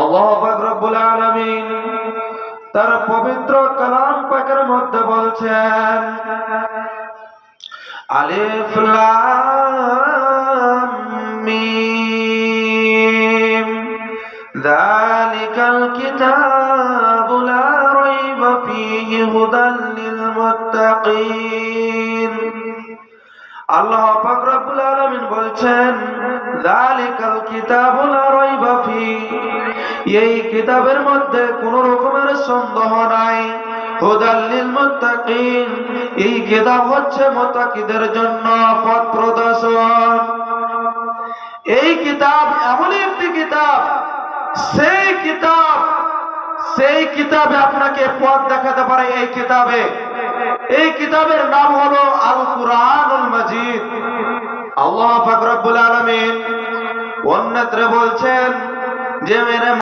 আল্লাহ রব্বুল আলামিন তার পবিত্র কালাম পাকের মধ্যে বলছেন, আলিফ লাম মিম, যালিকাল কিতাবু লা রাইবা ফীহি হুদাল লিল আল্লাহ পাক রব্বুল আলামিন বলছেন, যালিকাল কিতাবু লা এই কিতাবের মধ্যে কোন রকমের সন্দেহ নাই। এই কিতাব হচ্ছে জন্য পথ প্রদর্শন। এই কিতাব এমন একটি কিতাব, সেই কিতাব, সেই কিতাবে আপনাকে পথ দেখাতে পারে এই কিতাবে। এই কিতাবের নাম হলো আল কুরআনুল মাজিদ। আল্লাহ পাক আলামিন অন্যত্র বলছেন যে, মেরে